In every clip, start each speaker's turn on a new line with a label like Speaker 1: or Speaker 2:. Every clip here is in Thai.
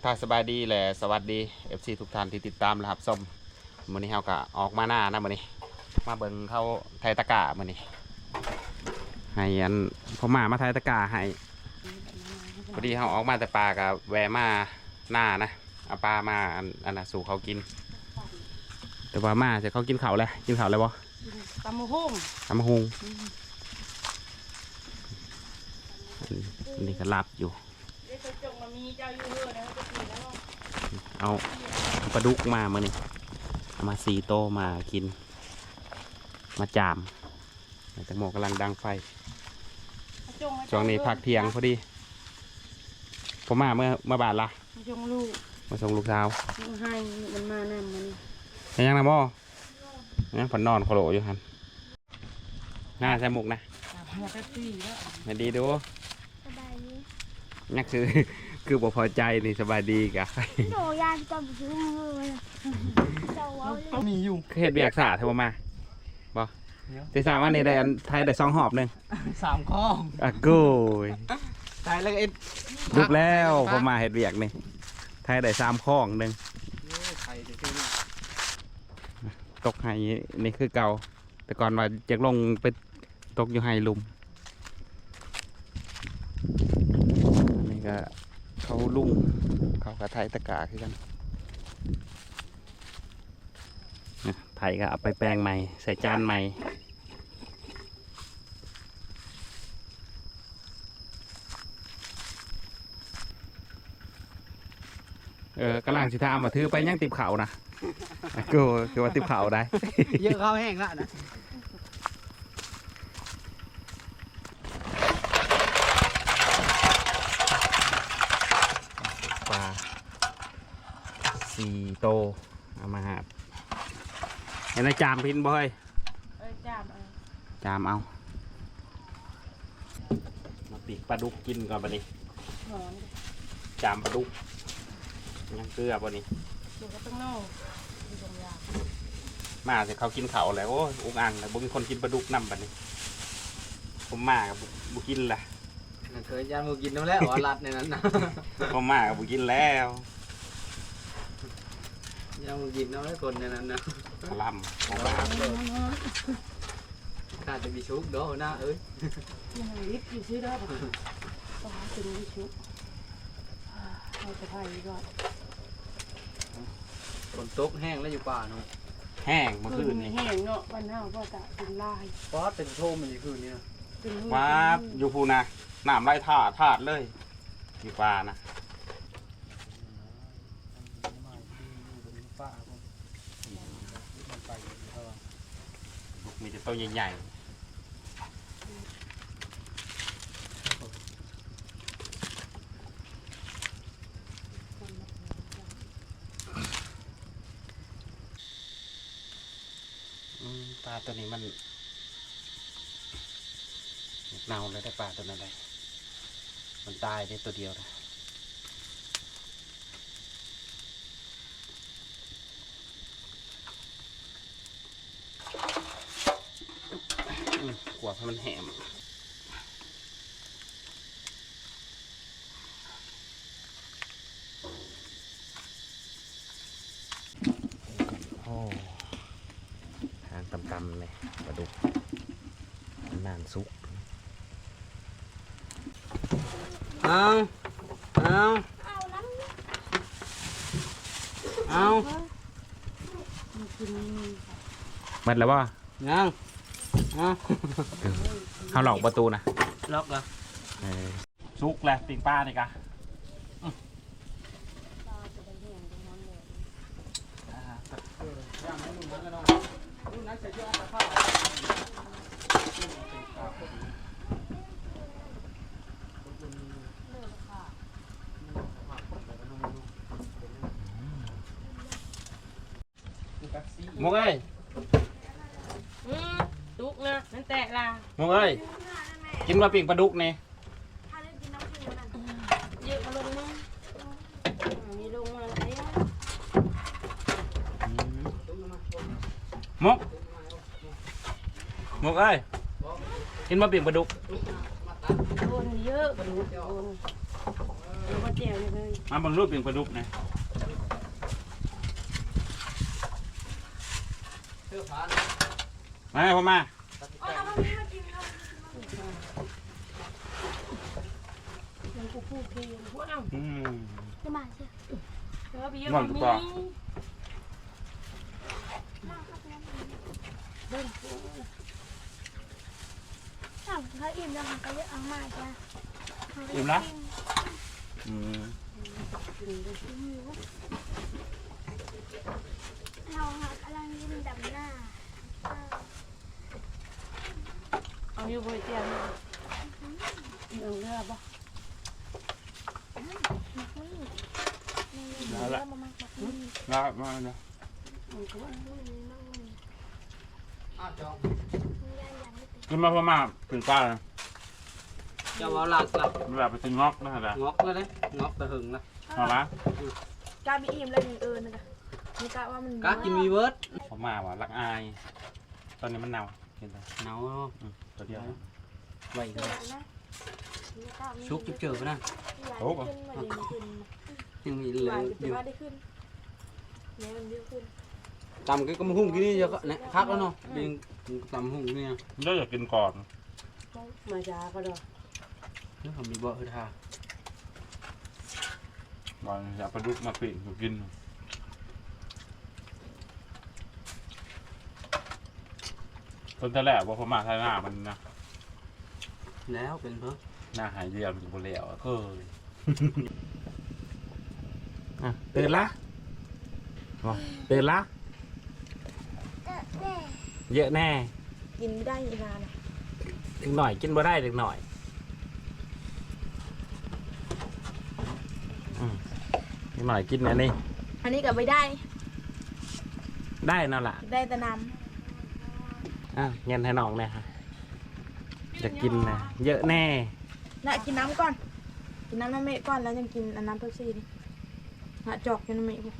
Speaker 1: กทายสบายดีแหละสวัสดี FC ทุกท่านที่ติดตามนะครับส้มมื้อนี้เฮาก็ออกมาหน้านะมื้อนี้ มาเบิ่งเขาไทยตะกร้ามื้อนี้ให้อันพ่อมามาไทยตะกร้าให้พอดีเฮาออกมาแต่ปลากับแวะมาหน้านะเอาปลามาอันอันน่ะสู่เขากิน แต่ว่ามาจะเขากินเขาวแล้วกินเขาวแล้วบ่
Speaker 2: ตำมะฮุ่ง
Speaker 1: ทำมะฮุงอันอันนี้ก็รับอยู่
Speaker 2: เด็กกระจกมันมีเจ้าอยู่เฮือนะจะกินแล้ว
Speaker 1: เอาปลาดุกมาเมื่อนี้เอามาสีโตมากิน มาจามแตงโมกำลังดังไฟช่วงนี้พักเที่ยงพอดี ผมมาเมื่อเมื่อบาทละ
Speaker 2: จงลูก
Speaker 1: มาส่งลูกสาว
Speaker 2: ลูกให้มันมานำมัน
Speaker 1: เห็นยังนะบ่เนี่ยผนนอนโคโลอยู่ฮันหน้าใส่หมุกนะ
Speaker 2: หัวกะตีแล้ว
Speaker 1: มาดีดู
Speaker 3: สบายดี
Speaker 1: นี่คือ คือบ่พอใจนี่สบายดีกะ
Speaker 3: โดยานจำซื้อมือเลยเจ้าเอาเลย
Speaker 4: มีอยู่
Speaker 1: คือเห็ดเบียกสาเทวมาบ่ที่สามวันนี้ได้อันไทยได้สองหอบหนึ่ง
Speaker 4: สามข้อ
Speaker 1: อะกูย
Speaker 4: ตายแล้วเอ็ด
Speaker 1: ลุกแล้วผมมาเห็ดเบียกนี่ไทยได้สามข้องหนึ่ง
Speaker 4: ไข่จะซื้อ
Speaker 1: ตกให้นี่คือเก่า แต่ก่อนว่าจะลงไปตกอยู่ให้ลุมอันนี้ก็ เขาลุ่งเขากับไทยตะกาคือกันเนี่ยไทยก็เอาไปแปลงใหม่ ใส่จานใหม่เออกำลังสิทามมาถือไปยังติบเขานะกูคือว่าติบเขาได้
Speaker 4: เยอะข้าวแห้งละนะ
Speaker 1: ปลาสี่โตเอามาหาบ เห็นไหมจามพินบ่เฮ้ย
Speaker 2: เอ้ยจ้ามเออ
Speaker 1: จามเอา มาปีกปลาดุกกินก่อนบัดนี้
Speaker 2: หอน
Speaker 1: จามปลาดุกยังเกลือบ่นี้
Speaker 2: อยู่ก็ต้องนอกอยู่ตรงยา
Speaker 1: มาสิเขากินเขาวแล้วโอ้ยอุกอังแล้วบ่มีคนกินปลาดุกนำบัดนี้ ผมมากับบุกินละ
Speaker 4: เคยยานมูกินน้ำแล้วอ๋อรัดในนั้นนะ
Speaker 1: ผมมากับบุกินแล้ว
Speaker 4: ยานมูกินน้ำแล้วคนในนั้นนะ
Speaker 1: ลำของบ้า
Speaker 4: ข้าจะมีชุกเด้อหน้าเอ้ย
Speaker 2: ยังลิฟต์อยู่ซื้อได้ปะต้องหาถึงวิชุเราจะไปก่อน
Speaker 4: ฝนตกแห้งแล้วอยู่ป่าเนาะ
Speaker 1: แห้งเมื่อคืนนี่
Speaker 2: แห้งเนาะวันหน้าก็จะเป็นลาย
Speaker 4: ฟอสเป็นโทมมันอยู่คืนนี้นะ
Speaker 2: เป็น
Speaker 1: ว้าบอยู่พูนะน้ำไล่ถาดถาดเลยอยู่ปลานะ
Speaker 4: ป่า
Speaker 1: มีแต่ตัวใหญ่ๆอืมปลาตัวนี้มันเน่าเลยได้ปลาตัวนั้นได้มันตายได้ตัวเดียวนะอืมกลัว ให้มันแหมโอ้ทางตำๆเลยปลาดุกนานซุก
Speaker 4: เอาเอา
Speaker 3: เอาน้ำ
Speaker 4: เอา
Speaker 2: มันกิน
Speaker 1: หมันแล้วว่า
Speaker 4: ยัง เอา
Speaker 1: เขาหลอกประตูนะ
Speaker 4: ล็อกแล้ว
Speaker 1: ซุกแหละปิงป้านี่กะมุกเอ้ย
Speaker 2: อืมตุก นะนั่นแตะลา
Speaker 1: มุกเอ้ยกินมาปิ่งปลาดุกนี่
Speaker 3: ถ้าเล่นกินน้ำกินมัน
Speaker 2: เยอะมาลงมั้งมีลงมาอะไรอะ
Speaker 1: มุกมุกเอ้ยกินมาปิ่งปลาดุก
Speaker 2: โดนเยอะกระดูกโดนแล้วก็เจียวเนี่ยเลย
Speaker 1: มาเบางรูปเป็นปลาดุกนะ
Speaker 4: เสื้อผ้า
Speaker 1: มาพ่อมา
Speaker 2: มันกูพูดเพลงพวกเอ้า
Speaker 1: อืม
Speaker 3: จะมาเชื่อ
Speaker 2: แล้วไปเยอะ
Speaker 1: นั่
Speaker 2: กว่าน
Speaker 1: ถูก
Speaker 2: มี
Speaker 1: ต้อง
Speaker 2: เบิ้ล
Speaker 3: ถ้าเขาอิ่มแล้วเขาก็เลือกเอามาจ้ะ
Speaker 1: อิ่มละอืม
Speaker 3: เราหากำลังยิ้มดำหน้า
Speaker 2: เอาอยู่บนเตียงเออเลือบ่
Speaker 1: แล้วละ
Speaker 3: มามา
Speaker 1: แล้วมาเนาะขึ้นมาพม่าถึงป้าเลย
Speaker 4: จะเอาหลักหลัก
Speaker 1: เวลาไปถึงงอกนะฮะ
Speaker 4: งอกเลยนะงอกแต่หึงนะ
Speaker 1: เอาละ
Speaker 5: กล้ามีอิ่มเลยเออนะนี่กะว่ามัน
Speaker 4: กากินมีเวิร์ด
Speaker 1: พม่าว่ะรักอาย ตอนนี้มันเน่า เห็นไหม
Speaker 4: หนาว
Speaker 1: อืมตัวเดียว
Speaker 4: ไว้เลยชุกจิบเจอไปนะ
Speaker 1: โอ้โห
Speaker 5: ขึ้นมาดีขึ้น
Speaker 4: ยังมีเห
Speaker 5: ห
Speaker 4: ลือ
Speaker 5: วาน
Speaker 4: อ
Speaker 5: จะ
Speaker 4: ยู่
Speaker 5: ว่าได้ขึ้นแม่มันเยอะขึ้น
Speaker 4: ตำก็กำหุ่งกินนี่จะเนี่ยพักแล้วเนาะยิงตำหุ่งนี่
Speaker 1: เราอยากกินก่อน
Speaker 2: มาจาก็ดอ
Speaker 4: เรื่องของมีบ่อเออท่า
Speaker 1: ก่อนจะเอาปลาดุกมาปิ่นกิน คนแต่แรกว่าพ่อมาทายหน้ามันนะ
Speaker 4: แล้วเป็นเพิ่ม
Speaker 1: หน้าหายเดียวมันจะบนเหลวเฮ้ยตื่นละตื่นละเยอะแน่
Speaker 5: กินไม่ได้อีกนาน
Speaker 1: เล็กหน่อยกินบ่ได้เล็กหน่อยอืมเล็กหน่อยกินอันนี้
Speaker 5: อันนี้ก็ไม่ได้
Speaker 1: ได้นั่นแหละ
Speaker 5: ได้แต่น้
Speaker 1: อะเงินให้น้องเนี่ยฮะจะกินนะเยอะแน่ำ
Speaker 5: น่ะกินน้ำก่อน กินน้ำน้ำเมฆก่อนแล้วยังกินอันน้ำเป๊ปซี่นี่น่ะจอกกินน้ำเมฆพวก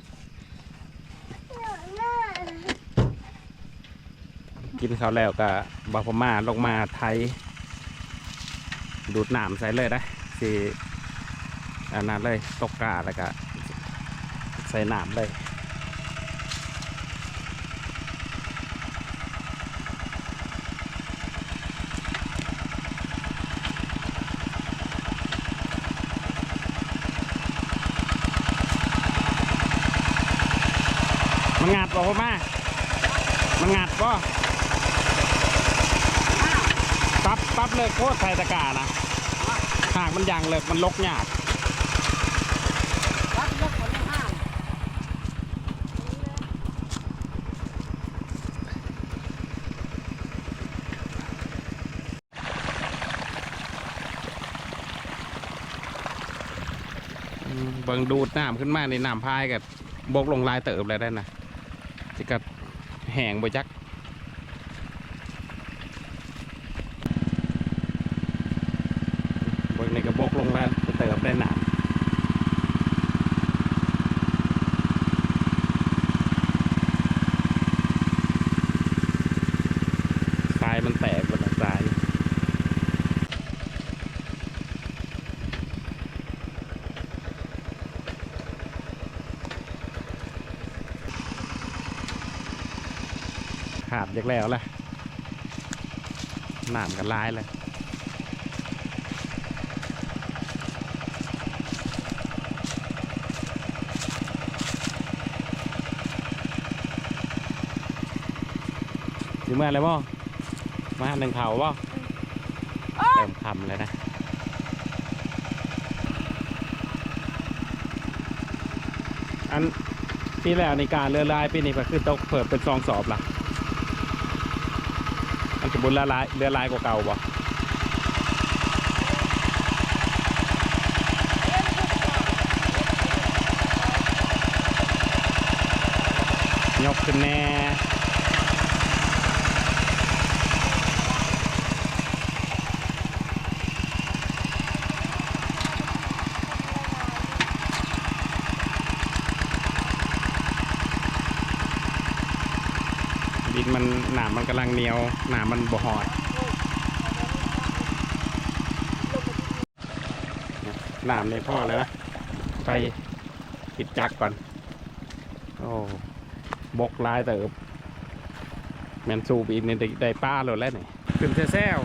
Speaker 1: กินเขาวแล้วก็บาพม่าลงมาไทย ดูดน้ำใส่เลยนะสิอันนั้นเลยตกกาแล้วก็ใส่น้ำเลย มันงัดบ่พ่อมา มันงัดบ่ปั๊บปั๊บเลยโคตรไทยตะกานะหากมันยังเลยมันลกยาก
Speaker 2: วัดยกคนในห้าง
Speaker 1: อืมเบิ่งดูดน้ำขึ้นมาในน้ำพายกับบกลงลายเติบเลยได้นะ สิกัดแห้งบ่จักเบิ่งในกระบอกลงมาเติมได้น้ำทรายมันแตกหมดแล้วทราย ขาดจากแล้วแหละน้ำกันลายเลยถึงเมื่อไรบ่มาหนึ่งเขาบ่เริ่มคำเลยนะอันปีแล้วในการเรือลายปีนี้ก็คือตกเพิ่มเป็นซองสอบละมัน จะบุญละลายเรือลายกว่าเก่าบ่ยกขึ้นแน่ดินมันหนามมันกำลังเหนียวหนามมันบ่หอดหนามในพ่อเลยนะไปปิดจักรก่อน โอ้บกลายเติบแมนสูบอีกนี่ได้ได้ป้าเลยแล้วนี่ขึ้นแซ่ว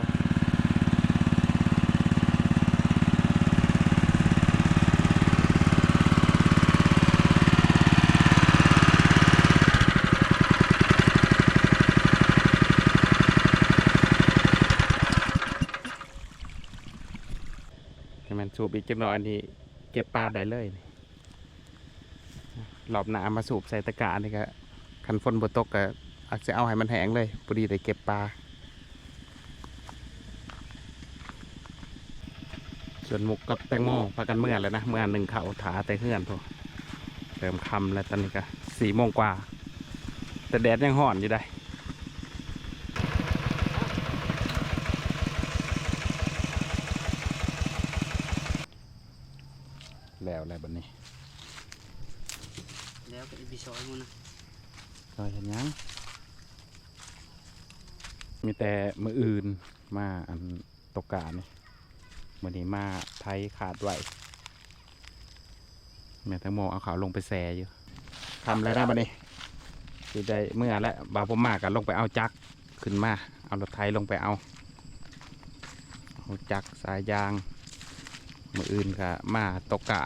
Speaker 1: ๆแมนสูบอีกจังหน่อยอันนี้ เก็บปลาได้เลยนี่รอบหน้ามาสูบใส่ตะกร้านี่ก็คันฝนบตกก็อาจจะเอาให้มันแห้งเลยพอดีได้เก็บปลาส่วนหมุกกับแตงโมพากันเมื่อแล้วนะเมื่อหนึ่งเขาถาแต่เฮือนพอเริ่มคำแล้วตอนนี้ก็สี่โมงกว่า แต่แดดยังห่อนอยู่ได้ แล้วแล้วบัดนี้
Speaker 4: แล้วก็อีพีซอยมันนะ
Speaker 1: ก็เห็นยังมีแต่มืออื่นมาอันตกกานี่มือนี้มาไทยขาดไหวแม่ทั้งโมเอาเขาวลงไปแซ่อยู่ทำอะไรได้บ้านี้สิได้เมื่อแล้วบาวผมมากันลงไปเอาจักรขึ้นมา เอารถไทยลงไปเอาเอาจักรสายยาง มืออื่นก็มาตกกา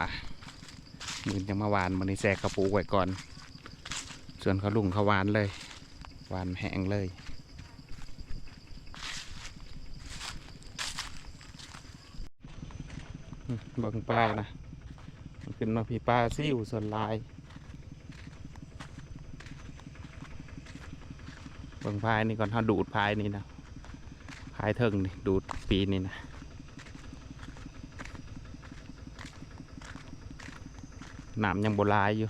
Speaker 1: มือนยังมาวานมือนี้แซ่กระปูไว้ก่อน ส่วนเขาลุงเขาหวานเลยหวานแห้งเลยบิ่งปลานะขึ้นมาพี่ปลาซิ่วส่วนลายบิ่งพายนี่ก่อนเขาดูดพายนี่นะพายเทิงนี่ดูดปีนี่นะ น้ำยังโบหลายอยู่